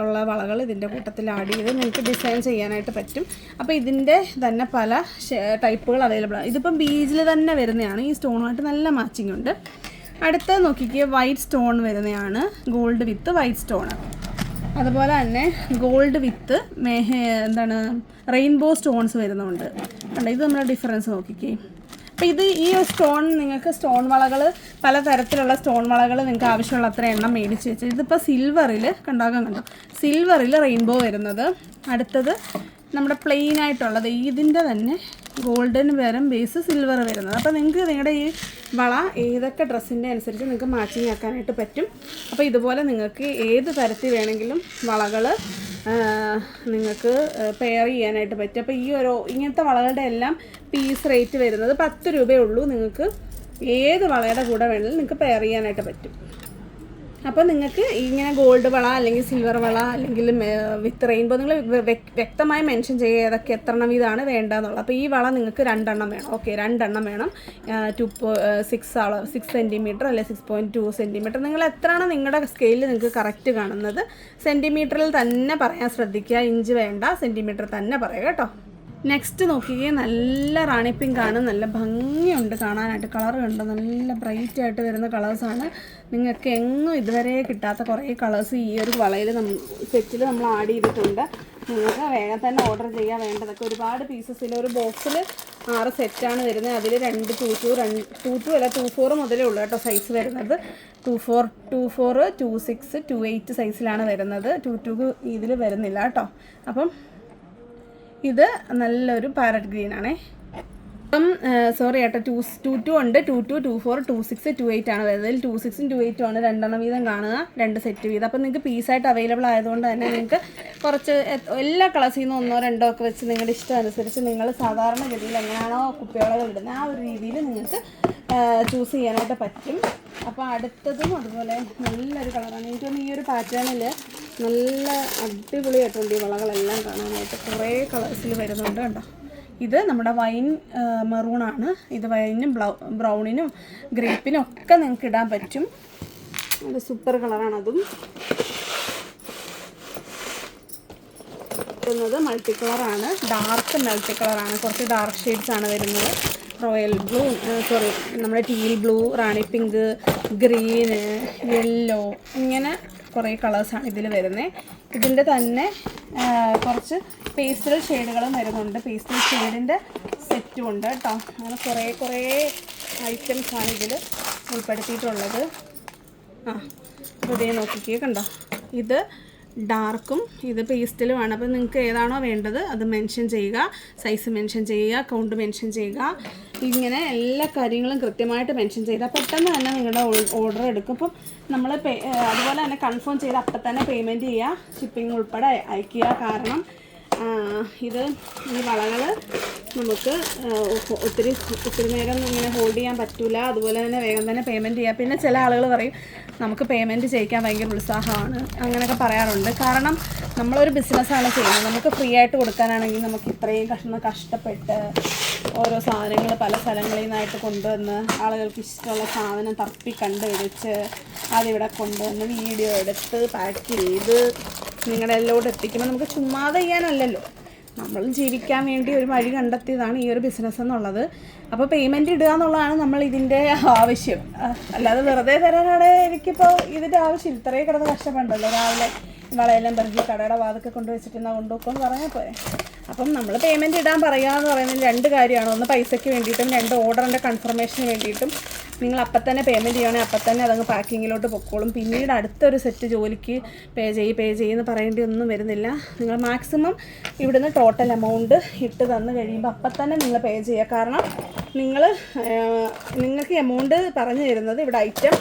ഉള്ള വളകൾ ഇതിന്റെ കൂട്ടത്തിൽ ആഡ് ചെയ്ത് നിങ്ങൾക്ക് ഡിസൈൻ ചെയ്യാനായിട്ട് പറ്റും. അപ്പോൾ ഇതിന്റെ തന്നെ പല ടൈപ്പുകൾ അവൈലബിൾ ആണ്. ഇതിപ്പം ബീജിൽ തന്നെ വരുന്നതാണ്. ഈ സ്റ്റോണുമായിട്ട് നല്ല മാച്ചിങ് ഉണ്ട്. അടുത്ത നോക്കിക്കുക വൈറ്റ് സ്റ്റോൺ വരുന്നതാണ്. ഗോൾഡ് വിത്ത് വൈറ്റ് സ്റ്റോൺ അതുപോലെ തന്നെ ഗോൾഡ് വിത്ത് മേഹ എന്താണ് റെയിൻബോ സ്റ്റോൺസ് വരുന്നുണ്ട്. കണ്ടോ ഇത് നമ്മുടെ ഡിഫറൻസ് നോക്കിക്കേ. അപ്പോൾ ഇത് ഈ സ്റ്റോൺ നിങ്ങൾക്ക് സ്റ്റോൺ വളകൾ പല തരത്തിലുള്ള സ്റ്റോൺ വളകൾ നിങ്ങൾക്ക് ആവശ്യമുള്ള അത്ര എണ്ണം മേടിച്ച് വെച്ച്. ഇതിപ്പോൾ സിൽവറിൽ കണ്ടാകാൻ കണ്ടോ സിൽവറിൽ റെയിൻബോ വരുന്നത്. അടുത്തത് നമ്മുടെ പ്ലെയിൻ ആയിട്ടുള്ളത്. ഇതിന്റെ തന്നെ ഗോൾഡൻ വരും ബേസ് സിൽവർ വരുന്നത്. അപ്പോൾ നിങ്ങൾക്ക് നിങ്ങളുടെ ഈ വള ഏതൊക്കെ ഡ്രസ്സിന്റെ അനുസരിച്ച് നിങ്ങൾക്ക് മാച്ചിങ് ആക്കാനായിട്ട് പറ്റും. അപ്പോൾ ഇതുപോലെ നിങ്ങൾക്ക് ഏത് തരത്തിൽ വേണമെങ്കിലും വളകൾ നിങ്ങൾക്ക് പെയർ ചെയ്യാനായിട്ട് പറ്റും. അപ്പോൾ ഈ ഒരു ഇങ്ങനത്തെ വളകളുടെ എല്ലാം പീസ് റേറ്റ് വരുന്നത് പത്ത് രൂപയേ ഉള്ളൂ. നിങ്ങൾക്ക് ഏത് വളയുടെ കൂടെ വേണമെങ്കിലും നിങ്ങൾക്ക് പെയർ ചെയ്യാനായിട്ട് പറ്റും. അപ്പോൾ നിങ്ങൾക്ക് ഇങ്ങനെ ഗോൾഡ് വള അല്ലെങ്കിൽ സിൽവർ വള അല്ലെങ്കിൽ വിത്ത് റെയിൻബോ നിങ്ങൾ വ്യക്തമായി മെൻഷൻ ചെയ്യുക ഏതൊക്കെ എത്ര എണ്ണം ഇതാണ് വേണ്ടതെന്നുള്ളത്. അപ്പോൾ ഈ വള നിങ്ങൾക്ക് രണ്ടെണ്ണം വേണം. ഓക്കെ രണ്ടെണ്ണം വേണം. Two six or six centimetre അല്ലെങ്കിൽ സിക്സ് പോയിന്റ് ടു സെന്റിമീറ്റർ നിങ്ങൾ എത്രയാണ് നിങ്ങളുടെ സ്കെയിലിൽ നിങ്ങൾക്ക് കറക്റ്റ് കാണുന്നത്? സെന്റിമീറ്ററിൽ തന്നെ പറയാൻ ശ്രദ്ധിക്കുക. ഇഞ്ച് വേണ്ട സെന്റിമീറ്റർ തന്നെ പറയുക കേട്ടോ. നെക്സ്റ്റ് നോക്കിക്കേ നല്ല റാണി പിങ്ക് ആണ്. നല്ല ഭംഗിയുണ്ട് കാണാനായിട്ട്. കളർ കണ്ടോ നല്ല ബ്രൈറ്റ് ആയിട്ട് വരുന്ന കളേഴ്സാണ് നിങ്ങൾക്ക് എങ്ങും ഇതുവരെ കിട്ടാത്ത കുറേ കളേഴ്സ് ഈ ഒരു വളയിൽ നമ്മൾ സെറ്റിൽ നമ്മൾ ആഡ് ചെയ്തിട്ടുണ്ട്. നിങ്ങൾക്ക് വേഗം തന്നെ ഓർഡർ ചെയ്യാൻ വേണ്ടതൊക്കെ ഒരുപാട് പീസസിൽ ഒരു ബോക്സിൽ ആറ് സെറ്റാണ് വരുന്നത്. അതിൽ രണ്ട് ടു ടു രണ്ട് ടു ടു അല്ല ടു ഫോർ മുതലേ ഉള്ളൂ കേട്ടോ സൈസ് വരുന്നത്. Two four two four two six two eight സൈസിലാണ് വരുന്നത്. ടു ടു ഇതിൽ വരുന്നില്ല കേട്ടോ. അപ്പം ഇത് നല്ലൊരു പാരറ്റ് ഗ്രീൻ ആണേ അപ്പം സോറി ഏട്ടാ ടു ടു ടു ഉണ്ട് two two two four two six two eight ആണ് വരുന്നത്. ടു സിക്സും ടു എയ്റ്റും ആണ് രണ്ടെണ്ണം വീതം കാണുക രണ്ട് സെറ്റ് വീതം. അപ്പം നിങ്ങൾക്ക് പീസായിട്ട് അവൈലബിൾ ആയതുകൊണ്ട് തന്നെ നിങ്ങൾക്ക് കുറച്ച് എല്ലാ കളേഴ്സിൽ നിന്നും ഒന്നോ രണ്ടോ ഒക്കെ വെച്ച് നിങ്ങളുടെ ഇഷ്ടം അനുസരിച്ച് നിങ്ങൾ സാധാരണ ഗതിയിൽ എങ്ങനെയാണോ കുപ്പിവളകൾ ഇടുന്നത് ആ ഒരു രീതിയിൽ നിങ്ങൾക്ക് ചൂസ് ചെയ്യാനായിട്ട് പറ്റും. അപ്പോൾ അടുത്തതും അതുപോലെ നല്ലൊരു കളറാണ് എനിക്ക് തോന്നുന്നു ഈ ഒരു പാറ്റേണിൽ നല്ല അടിപൊളിയായിട്ടുണ്ട് ഈ വളകളെല്ലാം കാണാനായിട്ട്. കുറേ കളേഴ്സിൽ വരുന്നുണ്ട് കേട്ടോ ഇത് നമ്മുടെ വൈൻ മെറൂണാണ് ഇത് വൈനും ബ്ലൗ ബ്രൗണിനും ഗ്രേപ്പിനും ഒക്കെ നിങ്ങൾക്ക് ഇടാൻ പറ്റും. അത് സൂപ്പർ കളറാണ് അതും. വരുന്നത് മൾട്ടി കളറാണ് ഡാർക്ക് മൾട്ടി കളറാണ് കുറച്ച് ഡാർക്ക് ഷെയ്ഡ്സ് ആണ് വരുന്നത്. റോയൽ ബ്ലൂ സോറി നമ്മുടെ teal blue rani pink green yellow ഇങ്ങനെ കുറേ കളേഴ്സാണ് ഇതിൽ വരുന്നത് ഇതിന്റെ തന്നെ കുറച്ച് പേസ്റ്റൽ ഷെയ്ഡുകളും വരുന്നുണ്ട്. പേസ്റ്റൽ ഷെയ്ഡിന്റെ സെറ്റും ഉണ്ട് കേട്ടോ. അങ്ങനെ കുറേ കുറേ ഐറ്റംസാണ് ഇതിൽ ഉൾപ്പെടുത്തിയിട്ടുള്ളത്. ആ പുതിയ നോക്കിക്കേ കണ്ടോ. ഇത് ഡാർക്കും ഇത് പേസ്റ്റലുമാണ് അപ്പോൾ നിങ്ങൾക്ക് ഏതാണോ വേണ്ടത് അത് മെൻഷൻ ചെയ്യുക. സൈസ് മെൻഷൻ ചെയ്യുക കൗണ്ട് മെൻഷൻ ചെയ്യുക. ഇങ്ങനെ എല്ലാ കാര്യങ്ങളും കൃത്യമായിട്ട് മെൻഷൻ ചെയ്താൽ പെട്ടെന്ന് തന്നെ നിങ്ങളുടെ ഓർഡർ എടുക്കും. അപ്പം നമ്മൾ പേ അതുപോലെ തന്നെ കൺഫേം ചെയ്ത് അപ്പം തന്നെ പേയ്മെന്റ് ചെയ്യുക ഷിപ്പിംഗ് ഉൾപ്പെടെ അയക്കുക കാരണം ഇത് ഈ വളകൾ നമുക്ക് ഒത്തിരി ഒത്തിരി നേരം ഇങ്ങനെ ഹോൾഡ് ചെയ്യാൻ പറ്റില്ല അതുപോലെ തന്നെ വേഗം തന്നെ പേയ്മെന്റ് ചെയ്യാം. പിന്നെ ചില ആളുകൾ പറയും നമുക്ക് പേയ്മെന്റ് ചെയ്യിക്കാൻ ഭയങ്കര ഉത്സാഹമാണ്. അങ്ങനെയൊക്കെ പറയാറുണ്ട്. കാരണം നമ്മളൊരു ബിസിനസ്സാണ് ചെയ്യുന്നത്. നമുക്ക് ഫ്രീ ആയിട്ട് കൊടുക്കാനാണെങ്കിൽ നമുക്ക് ഇത്രയും കഷ്ടം കഷ്ടപ്പെട്ട് ഓരോ സാധനങ്ങൾ പല സ്ഥലങ്ങളിൽ നിന്നായിട്ട് കൊണ്ടുവന്ന് ആളുകൾക്ക് ഇഷ്ടമുള്ള സാധനം തപ്പി കണ്ടുപിടിച്ച് അതിവിടെ കൊണ്ടുവന്ന് വീഡിയോ എടുത്ത് പാക്ക് ചെയ്ത് നിങ്ങളുടെ എല്ലോട് എത്തിക്കുമ്പോൾ നമുക്ക് ചുമ്മാതെ ചെയ്യാനല്ലല്ലോ. നമ്മൾ ജീവിക്കാൻ വേണ്ടി ഒരു വഴി കണ്ടെത്തിയതാണ് ഈ ഒരു ബിസിനസ് എന്നുള്ളത്. അപ്പോൾ പേയ്മെന്റ് ഇടുക എന്നുള്ളതാണ് നമ്മൾ ഇതിന്റെ ആവശ്യം. അല്ലാതെ വെറുതെ തരാനാണ് എനിക്കിപ്പോൾ ഇതിന്റെ ആവശ്യം. ഇത്രയും കിടന്ന് കഷ്ടപ്പെടണ്ടല്ലോ. രാവിലെ വളയെല്ലാം പെറുക്കി കടയുടെ വാതൊക്കെ കൊണ്ടുവച്ചിട്ട് എന്നാൽ കൊണ്ടുപോക്കും പറഞ്ഞാൽ പോരെ. അപ്പം നമ്മൾ പേയ്മെന്റ് ഇടാൻ പറയുക എന്ന് പറയുന്നത് രണ്ട് കാര്യമാണ്. ഒന്ന് പൈസയ്ക്ക് വേണ്ടിയിട്ടും രണ്ട് ഓർഡറിന്റെ കൺഫർമേഷന് വേണ്ടിയിട്ടും. നിങ്ങൾ അപ്പം തന്നെ പേയ്മെന്റ് ചെയ്യുകയാണെങ്കിൽ അപ്പം തന്നെ അതങ്ങ് പാക്കിങ്ങിലോട്ട് പൊക്കോളും. പിന്നീട് അടുത്തൊരു സെറ്റ് ജോലിക്ക് പേ ചെയ്യ് പേ ചെയ്യുമെന്ന് പറയേണ്ടി ഒന്നും വരുന്നില്ല. നിങ്ങൾ മാക്സിമം ഇവിടുന്ന് ടോട്ടൽ എമൗണ്ട് ഇട്ട് തന്നു കഴിയുമ്പോൾ അപ്പം തന്നെ നിങ്ങൾ പേ ചെയ്യുക കാരണം നിങ്ങൾ നിങ്ങൾക്ക് എമൗണ്ട് പറഞ്ഞു തരുന്നത് ഇവിടെ ഐറ്റം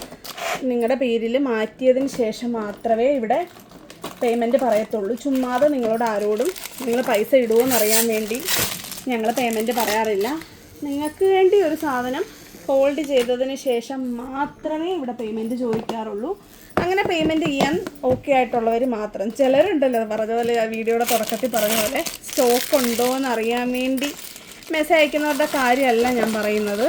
നിങ്ങളുടെ പേരിൽ മാറ്റിയതിന് ശേഷം മാത്രമേ ഇവിടെ പേയ്മെന്റ് പറയത്തുള്ളൂ. ചുമ്മാതെ നിങ്ങളോട് ആരോടും നിങ്ങൾ പൈസ ഇടുമോ എന്നറിയാൻ വേണ്ടി ഞങ്ങൾ പേയ്മെന്റ് പറയാറില്ല. നിങ്ങൾക്ക് വേണ്ടി ഒരു സാധനം ഹോൾഡ് ചെയ്തതിന് ശേഷം മാത്രമേ ഇവിടെ പേയ്മെന്റ് ചോദിക്കാറുള്ളൂ. അങ്ങനെ പേയ്മെന്റ് ചെയ്യാൻ ഓക്കെ ആയിട്ടുള്ളവർ മാത്രം. ചിലരുണ്ടല്ലോ പറഞ്ഞ പോലെ വീഡിയോയുടെ തുടക്കത്തിൽ പറഞ്ഞ പോലെ സ്റ്റോക്ക് ഉണ്ടോ എന്ന് അറിയാൻ വേണ്ടി മെസ്സേജ് അയക്കുന്നവരുടെ കാര്യമല്ല ഞാൻ പറയുന്നത്.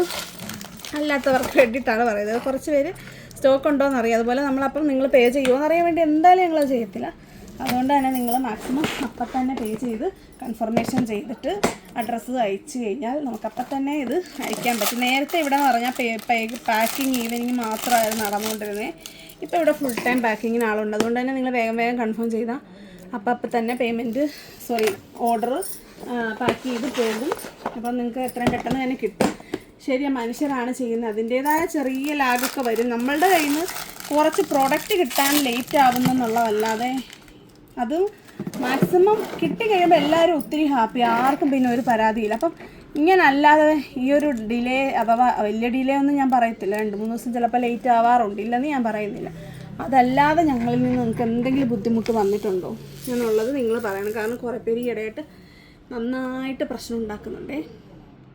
അല്ലാത്തവർക്ക് വേണ്ടിയിട്ടാണ് പറയുന്നത്. കുറച്ച് പേര് സ്റ്റോക്ക് ഉണ്ടോ എന്നറിയാം അതുപോലെ നമ്മളപ്പം നിങ്ങൾ പേ ചെയ്യുമോ എന്നറിയാൻ വേണ്ടി എന്തായാലും ഞങ്ങൾ ചെയ്യത്തില്ല. അതുകൊണ്ട് തന്നെ നിങ്ങൾ മാക്സിമം അപ്പം തന്നെ പേ ചെയ്ത് കൺഫർമേഷൻ ചെയ്തിട്ട് അഡ്രസ്സ് അയച്ചു കഴിഞ്ഞാൽ നമുക്കപ്പം തന്നെ ഇത് അയക്കാൻ പറ്റും. നേരത്തെ ഇവിടെ എന്ന് പറഞ്ഞാൽ പേ പാക്കിങ് ഈവനിങ് മാത്രമായിരുന്നു നടന്നുകൊണ്ടിരുന്നത് ഇപ്പോൾ ഇവിടെ ഫുൾ ടൈം പാക്കിങ്ങിന് ആളുണ്ട്. അതുകൊണ്ട് തന്നെ നിങ്ങൾ വേഗം വേഗം കൺഫേം ചെയ്താൽ അപ്പം അപ്പം തന്നെ പേയ്മെന്റ് സോറി ഓർഡർ പാക്ക് ചെയ്ത് പോകും. അപ്പം നിങ്ങൾക്ക് എത്രയും പെട്ടെന്ന് തന്നെ കിട്ടും. ശരി മനുഷ്യരാണ് ചെയ്യുന്നത്. അതിന്റേതായ ചെറിയ ലാഗൊക്കെ വരും. നമ്മളുടെ കയ്യിൽ നിന്ന് കുറച്ച് പ്രോഡക്റ്റ് കിട്ടാൻ ലേറ്റ് ആവുന്നെന്നുള്ളതല്ലാതെ അത് മാക്സിമം കിട്ടി കഴിയുമ്പോൾ എല്ലാവരും ഒത്തിരി ഹാപ്പി ആർക്കും പിന്നെ ഒരു പരാതിയില്ല. അപ്പം ഇങ്ങനെ അല്ലാതെ ഈ ഒരു ഡിലേ അഥവാ വലിയ ഡിലേ ഒന്നും ഞാൻ പറയത്തില്ല. രണ്ട് മൂന്ന് ദിവസം ചിലപ്പോൾ ലേറ്റ് ആവാറുണ്ട്. ഇല്ലെന്ന് ഞാൻ പറയുന്നില്ല. അതല്ലാതെ ഞങ്ങളിൽ നിന്ന് നിങ്ങൾക്ക് എന്തെങ്കിലും ബുദ്ധിമുട്ട് വന്നിട്ടുണ്ടോ എന്നുള്ളത് നിങ്ങൾ പറയണം. കാരണം കുറേ പേര് ഈ ഇടയായിട്ട് നന്നായിട്ട് പ്രശ്നം ഉണ്ടാക്കുന്നുണ്ടേ.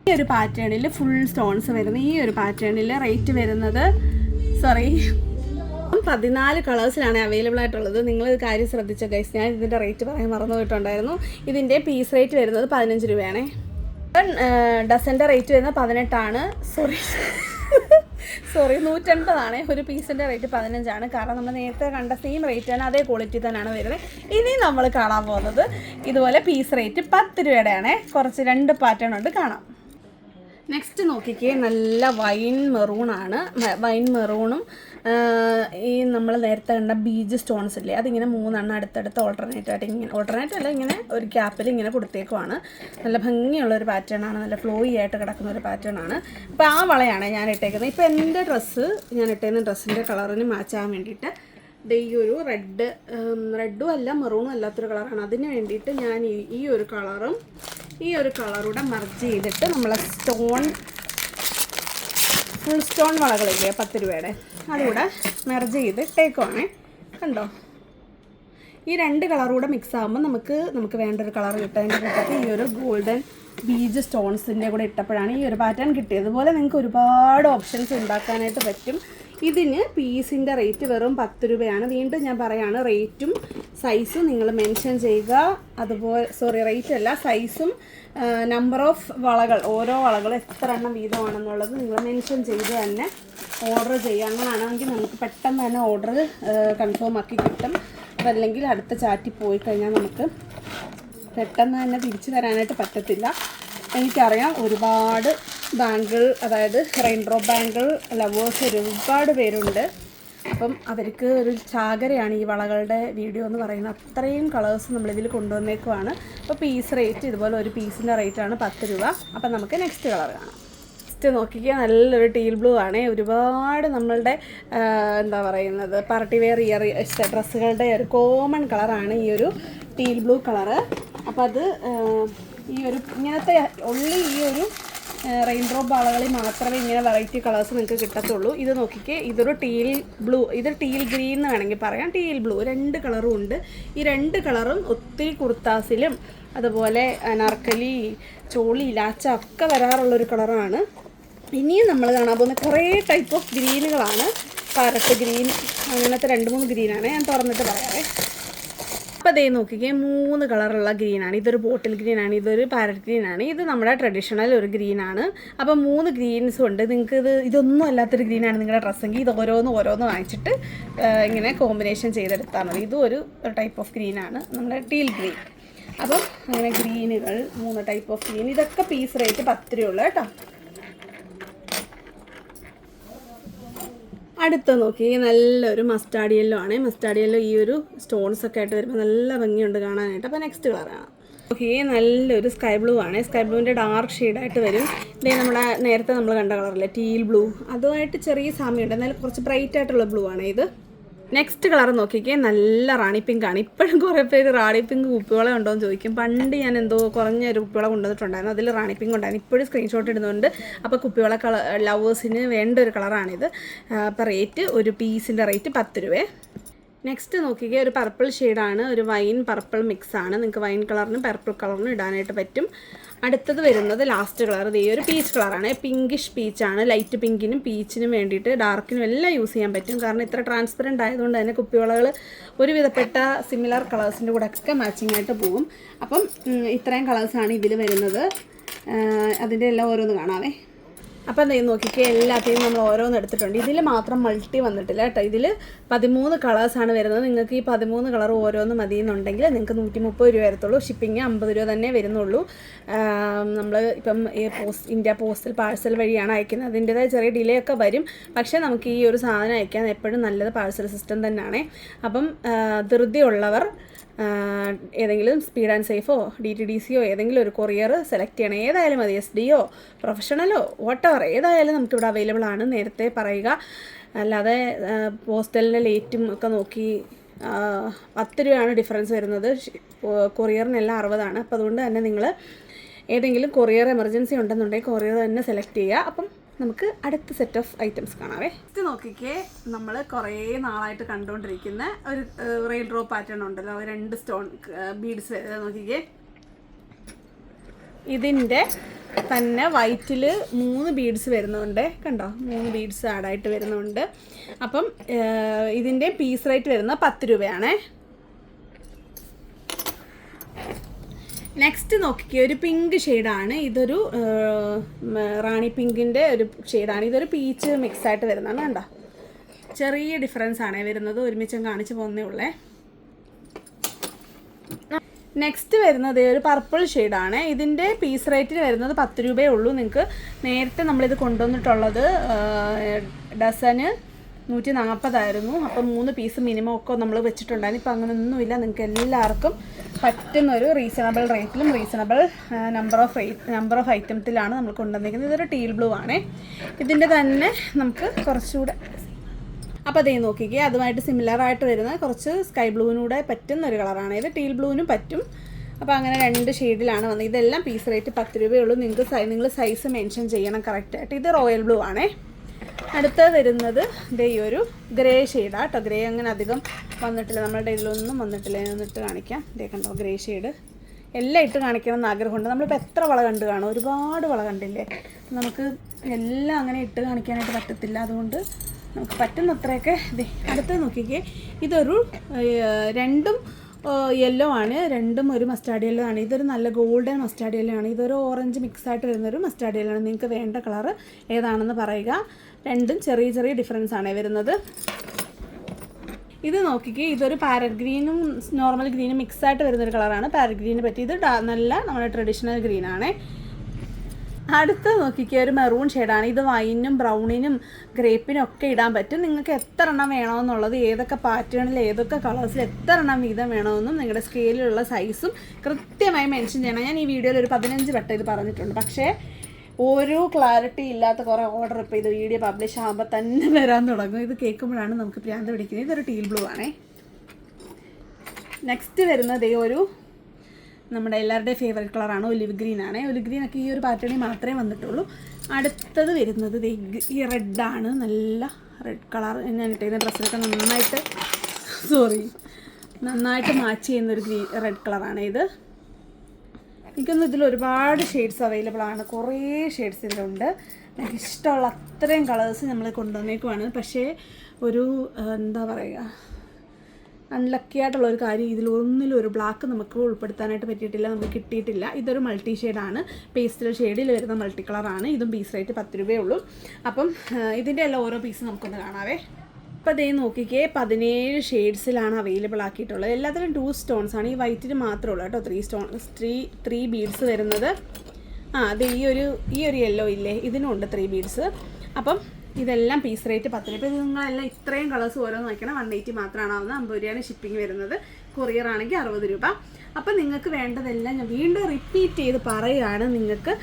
ഈ ഒരു പാറ്റേണിൽ ഫുൾ സ്റ്റോൺസ് വരുന്ന ഈ ഒരു പാറ്റേണിൽ റേറ്റ് വരുന്നത് സോറി പതിനാല് കളേഴ്സിലാണ് അവൈലബിൾ ആയിട്ടുള്ളത്. നിങ്ങൾ കാര്യം ശ്രദ്ധിച്ച ഗൈസ് ഞാൻ ഇതിന്റെ റേറ്റ് പറയാൻ മറന്നു പോയിട്ടുണ്ടായിരുന്നു. ഇതിന്റെ പീസ് റേറ്റ് വരുന്നത് പതിനഞ്ച് രൂപയാണേ. ഡസന്റെ റേറ്റ് വരുന്നത് പതിനെട്ടാണ്. സോറി സോറി നൂറ്റൻപതാണ്. ഒരു പീസിന്റെ റേറ്റ് പതിനഞ്ചാണ്. കാരണം നമ്മൾ നേരത്തെ കണ്ട സെയിം റേറ്റ് തന്നെ അതേ ക്വാളിറ്റി തന്നെയാണ് വരുന്നത്. ഇനി നമ്മൾ കാണാൻ പോകുന്നത് ഇതുപോലെ പീസ് റേറ്റ് പത്ത് രൂപയുടെയാണ്. കുറച്ച് രണ്ട് പാറ്റേൺ ഉണ്ട് കാണാം. നെക്സ്റ്റ് നോക്കിക്കേ. നല്ല വൈൻ മെറൂണാണ് വൈൻ മെറൂണും ഈ നമ്മൾ നേരത്തെ കണ്ട ബീജ് സ്റ്റോൺസ് ഇല്ലേ അതിങ്ങനെ മൂന്നെണ്ണം അടുത്തടുത്ത് ഓൾട്ടർനേറ്റ് ആയിട്ട് ഇങ്ങനെ ഓൾട്ടർനേറ്റ് അല്ല ഇങ്ങനെ ഒരു ക്യാപ്പിൽ ഇങ്ങനെ കൊടുത്തേക്കുവാണ്. നല്ല ഭംഗിയുള്ള ഒരു പാറ്റേൺ ആണ് നല്ല ഫ്ലോയി ആയിട്ട് കിടക്കുന്ന ഒരു പാറ്റേൺ ആണ്. അപ്പോൾ ആ വളയാണ് ഞാൻ ഇട്ടേക്കുന്നത്. ഇപ്പോൾ എന്റെ ഡ്രസ്സ് ഞാൻ ഇട്ടേക്കുന്ന ഡ്രസ്സിന്റെ കളറിന് മാച്ച് ആവാൻ വേണ്ടിയിട്ട് ഈ ഒരു റെഡ് റെഡും അല്ല മെറൂണും അല്ലാത്തൊരു കളറാണ് അതിന് വേണ്ടിയിട്ട് ഞാൻ ഈ ഒരു കളറും ഈ ഒരു കളറൂടെ മർജ് ചെയ്തിട്ട് നമ്മളെ സ്റ്റോൺ ഫുൾ സ്റ്റോൺ വളകളില്ലേ പത്ത് രൂപയുടെ. അതുകൂടെ മെർജ് ചെയ്ത് ഇട്ടേക്കുവാണേ കണ്ടോ? ഈ രണ്ട് കളറൂടെ മിക്സ് ആകുമ്പോൾ നമുക്ക് നമുക്ക് വേണ്ട ഒരു കളർ കിട്ടാൻ കൂട്ടത്തിൽ ഈ ഒരു ഗോൾഡൻ ബീജ് സ്റ്റോൺസിന്റെ കൂടെ ഇട്ടപ്പോഴാണ് ഈ ഒരു പാറ്റേൺ കിട്ടിയത്. അതുപോലെ നിങ്ങൾക്ക് ഒരുപാട് ഓപ്ഷൻസ് ഉണ്ടാക്കാനായിട്ട് പറ്റും. ഇതിന് പീസിന്റെ റേറ്റ് വെറും പത്ത് രൂപയാണ്. വീണ്ടും ഞാൻ പറയാണ് റേറ്റും സൈസും നിങ്ങൾ മെൻഷൻ ചെയ്യുക. അതുപോലെ സോറി റേറ്റ് അല്ല സൈസും നമ്പർ ഓഫ് വളകൾ ഓരോ വളകൾ എത്ര എണ്ണം വീതമാണെന്നുള്ളത് നിങ്ങൾ മെൻഷൻ ചെയ്ത് തന്നെ ഓർഡർ ചെയ്യുക. അങ്ങനെയാണെങ്കിൽ നമുക്ക് പെട്ടെന്ന് തന്നെ ഓർഡർ കൺഫേം ആക്കി കിട്ടും. അതല്ലെങ്കിൽ അടുത്ത ചാറ്റി പോയി കഴിഞ്ഞാൽ നമുക്ക് പെട്ടെന്ന് തന്നെ തിരിച്ചു തരാനായിട്ട് പറ്റത്തില്ല. എനിക്കറിയാം ഒരുപാട് ബാങ്കിൾ അതായത് റെയിൻ ഡ്രോപ്പ് ബാങ്കിൾ ലവേഴ്സ് ഒരുപാട് പേരുണ്ട്. അപ്പം അവർക്ക് ഒരു ചാകരയാണ് ഈ വളകളുടെ വീഡിയോ എന്ന് പറയുന്നത്. അത്രയും കളേഴ്സ് നമ്മളിതിൽ കൊണ്ടുവന്നേക്കുവാണ്. അപ്പോൾ പീസ് റേറ്റ് ഇതുപോലെ ഒരു പീസിന്റെ റേറ്റാണ് പത്ത് രൂപ. അപ്പം നമുക്ക് നെക്സ്റ്റ് കളർ കാണാം. നെക്സ്റ്റ് നോക്കിക്കുക നല്ലൊരു ടീൽ ബ്ലൂ ആണ്. ഒരുപാട് നമ്മളുടെ എന്താ പറയുന്നത് പാർട്ടി വെയർ ഇയർ ഡ്രസ്സുകളുടെ ഒരു കോമൺ കളറാണ് ഈ ഒരു ടീൽ ബ്ലൂ കളറ്. അപ്പോൾ അത് ഈ ഒരു ഇങ്ങനത്തെ ഉള്ളി ഈ ഒരു റെയിൻ ഡ്രോപ്പ് മാത്രമേ ഇങ്ങനെ വെറൈറ്റി കളേഴ്സ് നിങ്ങൾക്ക് കിട്ടത്തുള്ളൂ. ഇത് നോക്കിക്കേ ഇതൊരു ടീൽ ബ്ലൂ ഇത് ടീൽ ഗ്രീൻ എന്ന് വേണമെങ്കിൽ പറയാം. ടീൽ ബ്ലൂ രണ്ട് കളറും ഉണ്ട്. ഈ രണ്ട് കളറും ഒത്തിരി കുർത്താസിലും അതുപോലെ നർക്കലി ചോളി ഇലാച്ച ഒക്കെ വരാറുള്ളൊരു കളറാണ് ഇനിയും നമ്മൾ കാണാൻ പോകുന്ന കുറേ ടൈപ്പ് ഓഫ് ഗ്രീനുകളാണ് പാരറ്റ് ഗ്രീൻ അങ്ങനത്തെ രണ്ട് മൂന്ന് ഗ്രീനാണ് ഞാൻ തുറന്നിട്ട് പറയാവേ. അപ്പോൾ അതേ നോക്കിക്കേ മൂന്ന് കളറുള്ള ഗ്രീനാണ് ഇതൊരു ബോട്ടിൽ ഗ്രീനാണ് ഇതൊരു പാരറ്റ് ഗ്രീനാണ് ഇത് നമ്മുടെ ട്രഡീഷണൽ ഒരു ഗ്രീനാണ് അപ്പോൾ മൂന്ന് ഗ്രീൻസ് ഉണ്ട്. നിങ്ങൾക്ക് ഇത് ഇതൊന്നും അല്ലാത്തൊരു ഗ്രീനാണ് നിങ്ങളുടെ ഡ്രസ്സെങ്കിൽ ഇത് ഓരോന്ന് ഓരോന്ന് വാങ്ങിച്ചിട്ട് ഇങ്ങനെ കോമ്പിനേഷൻ ചെയ്തെടുത്താൽ മതി. ഇതും ഒരു ടൈപ്പ് ഓഫ് ഗ്രീനാണ് നമ്മുടെ ടീൽ ഗ്രീൻ അപ്പം അങ്ങനെ ഗ്രീനുകൾ മൂന്ന് ടൈപ്പ് ഓഫ് ഗ്രീൻ ഇതൊക്കെ പീസ് റേറ്റ് പത്ത് രൂപയുള്ളൂ കേട്ടോ. അടുത്ത നോക്കി നല്ലൊരു മസ്റ്റാർഡ് യെല്ലോ ആണ്. മസ്റ്റാർഡ് യെല്ലോ ഈ ഒരു സ്റ്റോൺസ് ഒക്കെ ആയിട്ട് വരുമ്പോൾ നല്ല ഭംഗിയുണ്ട് കാണാനായിട്ട്. അപ്പോൾ നെക്സ്റ്റ് കളറാണ് ഓക്കെ നല്ലൊരു സ്കൈ ബ്ലൂ ആണ്. സ്കൈ ബ്ലൂവിന്റെ ഡാർക്ക് ഷെയ്ഡായിട്ട് വരും. ഇതേ നമ്മുടെ നേരത്തെ നമ്മൾ കണ്ട കളറില്ലേ ടീൽ ബ്ലൂ അതുമായിട്ട് ചെറിയ സാമ്യമുണ്ട്. എന്നാലും കുറച്ച് ബ്രൈറ്റ് ആയിട്ടുള്ള ബ്ലൂ ആണ് ഇത്. നെക്സ്റ്റ് കളർ നോക്കിക്കേ നല്ല റാണി പിങ്കാണ് ഇപ്പോഴും കുറേ പേര് റാണി പിങ്ക് കുപ്പിവള ഉണ്ടോ എന്ന് ചോദിക്കും. പണ്ട് ഞാൻ എന്തോ കുറഞ്ഞ ഒരു കുപ്പിവള കൊണ്ടുവന്നിട്ടുണ്ടായിരുന്നു. അതിൽ റാണി പിങ്ക് ഉണ്ടായിരുന്നു. ഇപ്പോഴും സ്ക്രീൻഷോട്ട് ഇടുന്നുണ്ട്. അപ്പോൾ കുപ്പിവള കളർ ലവേഴ്സിന് വേണ്ട ഒരു കളറാണിത് അപ്പോൾ റേറ്റ് ഒരു പീസിന്റെ റേറ്റ് പത്ത് രൂപേ. നെക്സ്റ്റ് നോക്കിക്കേ ഒരു പർപ്പിൾ ഷെയ്ഡാണ് ഒരു വൈൻ പർപ്പിൾ മിക്സാണ് നിങ്ങൾക്ക് വൈൻ കളറിനും പർപ്പിൾ കളറിനും ഇടാനായിട്ട് പറ്റും. അടുത്തത് വരുന്നത് ലാസ്റ്റ് കളർ ഈ ഒരു പീച്ച് കളറാണ് പിങ്കിഷ് പീച്ചാണ് ലൈറ്റ് പിങ്കിനും പീച്ചിനും വേണ്ടിയിട്ട് ഡാർക്കിനും എല്ലാം യൂസ് ചെയ്യാൻ പറ്റും. കാരണം ഇത്ര ട്രാൻസ്പെറന്റ് ആയതുകൊണ്ട് തന്നെ കുപ്പിവളകൾ ഒരുവിധപ്പെട്ട സിമിലർ കളേഴ്സിന്റെ കൂടെ ഒക്കെ മാച്ചിങ് ആയിട്ട് പോകും. അപ്പം ഇത്രയും കളേഴ്സാണ് ഇതിൽ വരുന്നത്. അതിന്റെ എല്ലാം ഓരോന്ന് കാണാവേ. അപ്പം എന്താ നോക്കിക്കേ എല്ലാത്തിനും നമ്മൾ ഓരോന്ന് എടുത്തിട്ടുണ്ട്. ഇതിൽ മാത്രം മൾട്ടി വന്നിട്ടില്ല കേട്ടോ. ഇതിൽ പതിമൂന്ന് കളേഴ്സാണ് വരുന്നത്. നിങ്ങൾക്ക് ഈ പതിമൂന്ന് കളർ ഓരോന്ന് മതി എന്നുണ്ടെങ്കിൽ നിങ്ങൾക്ക് നൂറ്റി മുപ്പത് രൂപ വരത്തുള്ളൂ. ഷിപ്പിംഗ് അമ്പത് രൂപ തന്നെ വരുന്നുള്ളൂ. നമ്മൾ ഇപ്പം ഈ പോസ്റ്റ് ഇന്ത്യ പോസ്റ്റൽ പാഴ്സൽ വഴിയാണ് അയക്കുന്നത്. അതിന്റെതായ ചെറിയ ഡിലേ ഒക്കെ വരും. പക്ഷേ നമുക്ക് ഈ ഒരു സാധനം അയക്കാൻ എപ്പോഴും നല്ലത് പാഴ്സൽ സിസ്റ്റം തന്നെയാണ്. അപ്പം ധൃതിയുള്ളവർ ഏതെങ്കിലും സ്പീഡ് ആൻഡ് സേഫോ ഡി ടി ഡി സിയോ ഏതെങ്കിലും ഒരു കൊറിയർ സെലക്ട് ചെയ്യണം. ഏതായാലും മതി എസ് ഡിയോ പ്രൊഫഷണലോ വോട്ടവർ ഏതായാലും നമുക്കിവിടെ അവൈലബിൾ ആണ്. നേരത്തെ പറയുക. അല്ലാതെ പോസ്റ്റലിന്റെ ലേറ്റും ഒക്കെ നോക്കി പത്ത് രൂപയാണ് ഡിഫറൻസ് വരുന്നത്. കൊറിയറിനെല്ലാം അറുപതാണ്. അപ്പോൾ അതുകൊണ്ട് തന്നെ നിങ്ങൾ ഏതെങ്കിലും കൊറിയർ എമർജൻസി ഉണ്ടെന്നുണ്ടെങ്കിൽ കൊറിയർ തന്നെ സെലക്ട് ചെയ്യുക. അപ്പം നമുക്ക് അടുത്ത സെറ്റ് ഓഫ് ഐറ്റംസ് കാണാവേ. ഇത് നോക്കിക്കേ നമ്മൾ കുറേ നാളായിട്ട് കണ്ടുകൊണ്ടിരിക്കുന്ന ഒരു റെയിൽ ഡ്രോ പാറ്റേൺ ഉണ്ടല്ലോ രണ്ട് സ്റ്റോൺ ബീഡ്സ് നോക്കിക്കേ. ഇതിന്റെ തന്നെ വൈറ്റിൽ മൂന്ന് ബീഡ്സ് വരുന്നുണ്ട്. കണ്ടോ? മൂന്ന് ബീഡ്സ് ആഡായിട്ട് വരുന്നുണ്ട്. അപ്പം ഇതിന്റെ പീസ് റേറ്റ് വരുന്നത് പത്ത് രൂപയാണേ. നെക്സ്റ്റ് നോക്കിക്കേ ഒരു പിങ്ക് ഷെയ്ഡാണ് ഇതൊരു റാണി പിങ്കിന്റെ ഒരു ഷെയ്ഡാണ് ഇതൊരു പീച്ച് മിക്സ് ആയിട്ട് വരുന്നതാണ് കണ്ടോ? ചെറിയ ഡിഫറൻസ് ആണ് വരുന്നത്. ഒരുമിച്ചും കാണിച്ചു പോകുന്നേ ഉള്ളേ. നെക്സ്റ്റ് വരുന്നത് ഒരു പർപ്പിൾ ഷെയ്ഡാണ് ഇതിന്റെ പീസ് റേറ്റിന് വരുന്നത് പത്ത് രൂപയേ ഉള്ളൂ. നിങ്ങൾക്ക് നേരത്തെ നമ്മളിത് കൊണ്ടുവന്നിട്ടുള്ളത് ഡസന് നൂറ്റി നാൽപ്പതായിരുന്നു അപ്പം മൂന്ന് പീസ് മിനിമം ഒക്കെ നമ്മൾ വെച്ചിട്ടുണ്ടായിരുന്നു. ഇപ്പം അങ്ങനെയൊന്നുമില്ല നിങ്ങൾക്ക് എല്ലാവർക്കും പറ്റുന്ന ഒരു reasonable റേറ്റിലും reasonable number of number of ഐറ്റംസിലാണ് നമ്മൾ കൊണ്ടുവന്നിരിക്കുന്നത്. ഇതൊരു ടീൽ ബ്ലൂ ആണ്. ഇതിന്റെ തന്നെ നമുക്ക് കുറച്ചുകൂടെ അപ്പോൾ അതേ നോക്കിക്കേ. അതുമായിട്ട് സിമിലർ ആയിട്ട് വരുന്ന കുറച്ച് സ്കൈ ബ്ലൂവിനൂടെ പറ്റുന്ന ഒരു കളറാണ് ഇത് ടീൽ ബ്ലൂവിനും പറ്റും. അപ്പോൾ അങ്ങനെ രണ്ട് ഷെയ്ഡിലാണ് വന്നത്. ഇതെല്ലാം പീസ് റേറ്റ് പത്ത് രൂപയുള്ളൂ നിങ്ങൾക്ക് നിങ്ങൾ സൈസ് മെൻഷൻ ചെയ്യണം കറക്റ്റായിട്ട് ഇത് റോയൽ ബ്ലൂ ആണേ. അടുത്തത് വരുന്നത് ദേ ഈ ഒരു ഗ്രേ ഷെയ്ഡാണ് കേട്ടോ ഗ്രേ അങ്ങനെ അധികം വന്നിട്ടില്ല. നമ്മളുടെ ഇതിലൊന്നും വന്നിട്ടില്ല. ഞാൻ ഒന്നിട്ട് കാണിക്കാം. ദേ കണ്ടോ ഗ്രേ ഷെയ്ഡ് എല്ലാം ഇട്ട് കാണിക്കണം എന്ന് ആഗ്രഹമുണ്ട്. നമ്മളിപ്പോൾ എത്ര വള കണ്ട് കാണും? ഒരുപാട് വള കണ്ടില്ലേ? നമുക്ക് എല്ലാം അങ്ങനെ ഇട്ട് കാണിക്കാനായിട്ട് പറ്റത്തില്ല. അതുകൊണ്ട് നമുക്ക് പറ്റുന്നത്രയൊക്കെ അടുത്തത് നോക്കിക്കേ. ഇതൊരു രണ്ടും യെല്ലോ ആണ്. രണ്ടും ഒരു മസ്റ്റാർഡ് യെല്ലോ ആണ്. ഇതൊരു നല്ല ഗോൾഡൻ മസ്റ്റാർഡ് യെല്ലോ ആണ്. ഇതൊരു ഓറഞ്ച് മിക്സ് ആയിട്ട് വരുന്നൊരു മസ്റ്റാർഡ് യെല്ലോ ആണ്. നിങ്ങൾക്ക് വേണ്ട കളർ ഏതാണെന്ന് പറയുക. രണ്ടും ചെറിയ ചെറിയ ഡിഫറൻസ് ആണ് വരുന്നത്. ഇത് നോക്കിക്കേ ഇതൊരു പാരറ്റ് ഗ്രീനും നോർമൽ ഗ്രീനും മിക്സ് ആയിട്ട് വരുന്നൊരു കളറാണ് പാരറ്റ് ഗ്രീനെ പറ്റി ഇത് നല്ല നമ്മുടെ ട്രഡീഷണൽ ഗ്രീനാണ് അടുത്ത നോക്കിക്കേ ഒരു മെറൂൺ ഷെയ്ഡാണ് ഇത് വൈനും ബ്രൗണിനും ഗ്രേപ്പിനും ഒക്കെ ഇടാൻ പറ്റും. നിങ്ങൾക്ക് എത്ര എണ്ണം വേണമെന്നുള്ളത് ഏതൊക്കെ പാറ്റേണിൽ ഏതൊക്കെ കളേഴ്സിൽ എത്ര എണ്ണം വീതം വേണമെന്നും നിങ്ങളുടെ സ്കെയിലുള്ള സൈസും കൃത്യമായി മെൻഷൻ ചെയ്യണം. ഞാൻ ഈ വീഡിയോയിൽ ഒരു പതിനഞ്ച് വട്ടം ഇത് പറഞ്ഞിട്ടുണ്ട്. പക്ഷേ ഓരോ ക്ലാരിറ്റി ഇല്ലാത്ത കുറേ ഓർഡർ ഇപ്പോൾ ഇത് വീഡിയോ പബ്ലിഷ് ആകുമ്പോൾ തന്നെ വരാൻ തുടങ്ങും. ഇത് കേൾക്കുമ്പോഴാണ് നമുക്ക് ഭ്രാന്ത് പിടിക്കുന്നത്. ഇതൊരു ടീൽ ബ്ലൂ ആണേ. നെക്സ്റ്റ് വരുന്നത് ഒരു നമ്മുടെ എല്ലാവരുടെയും ഫേവറേറ്റ് കളറാണ് ഒലിവ് ഗ്രീൻ ആണ്. ഒലിവ് ഗ്രീൻ ഒക്കെ ഈ ഒരു പാറ്റേണിൽ മാത്രമേ വന്നിട്ടുള്ളൂ. അടുത്തത് വരുന്നത് ഈ റെഡാണ് നല്ല റെഡ് കളർ ഞാൻ ഇട്ടിരുന്ന ഡ്രസ്സിലൊക്കെ നന്നായിട്ട് സോറി നന്നായിട്ട് മാച്ച് ചെയ്യുന്ന ഒരു റെഡ് കളറാണ് ഇത്. എനിക്കൊന്ന് ഇതിൽ ഒരുപാട് ഷെയ്ഡ്സ് അവൈലബിൾ ആണ്. കുറേ ഷെയ്ഡ്സ് ഇതിലുണ്ട്. എനിക്ക് ഇഷ്ടമുള്ള അത്രയും കളേഴ്സ് നമ്മൾ കൊണ്ടുവന്നേക്കുവാണ്. പക്ഷേ ഒരു എന്താ പറയുക അൺലക്കി ആയിട്ടുള്ള ഒരു കാര്യം ഇതിൽ ഒന്നിലും ഒരു ബ്ലാക്ക് നമുക്ക് ഉൾപ്പെടുത്താനായിട്ട് പറ്റിയിട്ടില്ല നമുക്ക് കിട്ടിയിട്ടില്ല. ഇതൊരു മൾട്ടി ഷെയ്ഡാണ് പേസ്റ്റൽ ഷെയ്ഡിൽ വരുന്ന മൾട്ടി കളറാണ് ഇതും പീസ് റേറ്റ് പത്ത് രൂപയേ ഉള്ളൂ. അപ്പം ഇതിന്റെ എല്ലാം ഓരോ പീസ് നമുക്കൊന്ന് കാണാവേ. അപ്പോൾ അതേ നോക്കിക്കേ പതിനേഴ് ഷെയ്ഡ്സിലാണ് അവൈലബിൾ ആക്കിയിട്ടുള്ളത്. എല്ലാത്തിലും ടു സ്റ്റോൺസ് ആണ്. ഈ വൈറ്റിന് മാത്രമേ ഉള്ളൂ കേട്ടോ. Three stone three three beads വരുന്നത്. ആ അത് ഈ ഒരു ഈ ഒരു യെല്ലോ ഇല്ലേ? ഇതിനും ഉണ്ട് ത്രീ ബീഡ്സ് അപ്പം ഇതെല്ലാം പീസ് റേറ്റ് പത്ത് രൂപ ഇത് നിങ്ങളെല്ലാം ഇത്രയും കളേഴ്സ് ഓരോന്ന് വയ്ക്കണം വൺ എയ്റ്റി മാത്രമാണ് ആവുന്നത്. അമ്പത് രൂപയാണ് ഷിപ്പിംഗ് വരുന്നത്. കൊറിയർ ആണെങ്കിൽ അറുപത് രൂപ. അപ്പം നിങ്ങൾക്ക് വേണ്ടതെല്ലാം ഞാൻ വീണ്ടും റിപ്പീറ്റ് ചെയ്ത് പറയുകയാണ്. നിങ്ങൾക്ക്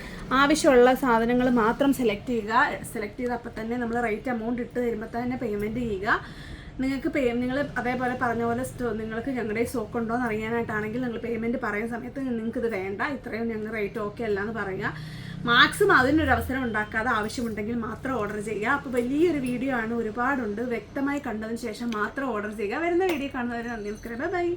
ആവശ്യമുള്ള സാധനങ്ങൾ മാത്രം സെലക്ട് ചെയ്യുക. സെലക്ട് ചെയ്ത് അപ്പം തന്നെ നമ്മൾ റേറ്റ് എമൗണ്ട് ഇട്ട് തരുമ്പോൾ തന്നെ പേയ്മെന്റ് ചെയ്യുക. നിങ്ങൾക്ക് പേ നിങ്ങൾ അതേപോലെ പറഞ്ഞ പോലെ നിങ്ങൾക്ക് ഞങ്ങളുടെ സ്റ്റോക്ക് ഉണ്ടോ എന്ന് അറിയാനായിട്ടാണെങ്കിൽ നിങ്ങൾ പേയ്മെന്റ് പറയുന്ന സമയത്ത് നിങ്ങൾക്ക് ഇത് വേണ്ട. ഇത്രയും ഞങ്ങൾ റേറ്റ് ഓക്കെ അല്ല എന്ന് പറയുക. മാക്സിമം അതിനൊരു അവസരം ഉണ്ടാക്കാതെ ആവശ്യമുണ്ടെങ്കിൽ മാത്രം ഓർഡർ ചെയ്യുക. അപ്പോൾ വലിയൊരു വീഡിയോ ആണ് ഒരുപാടുണ്ട്. വ്യക്തമായി കണ്ടതിന് ശേഷം മാത്രം ഓർഡർ ചെയ്യുക. വരുന്ന വീഡിയോ കാണുന്നവരെ നന്ദി. നമസ്കാരം. ബൈ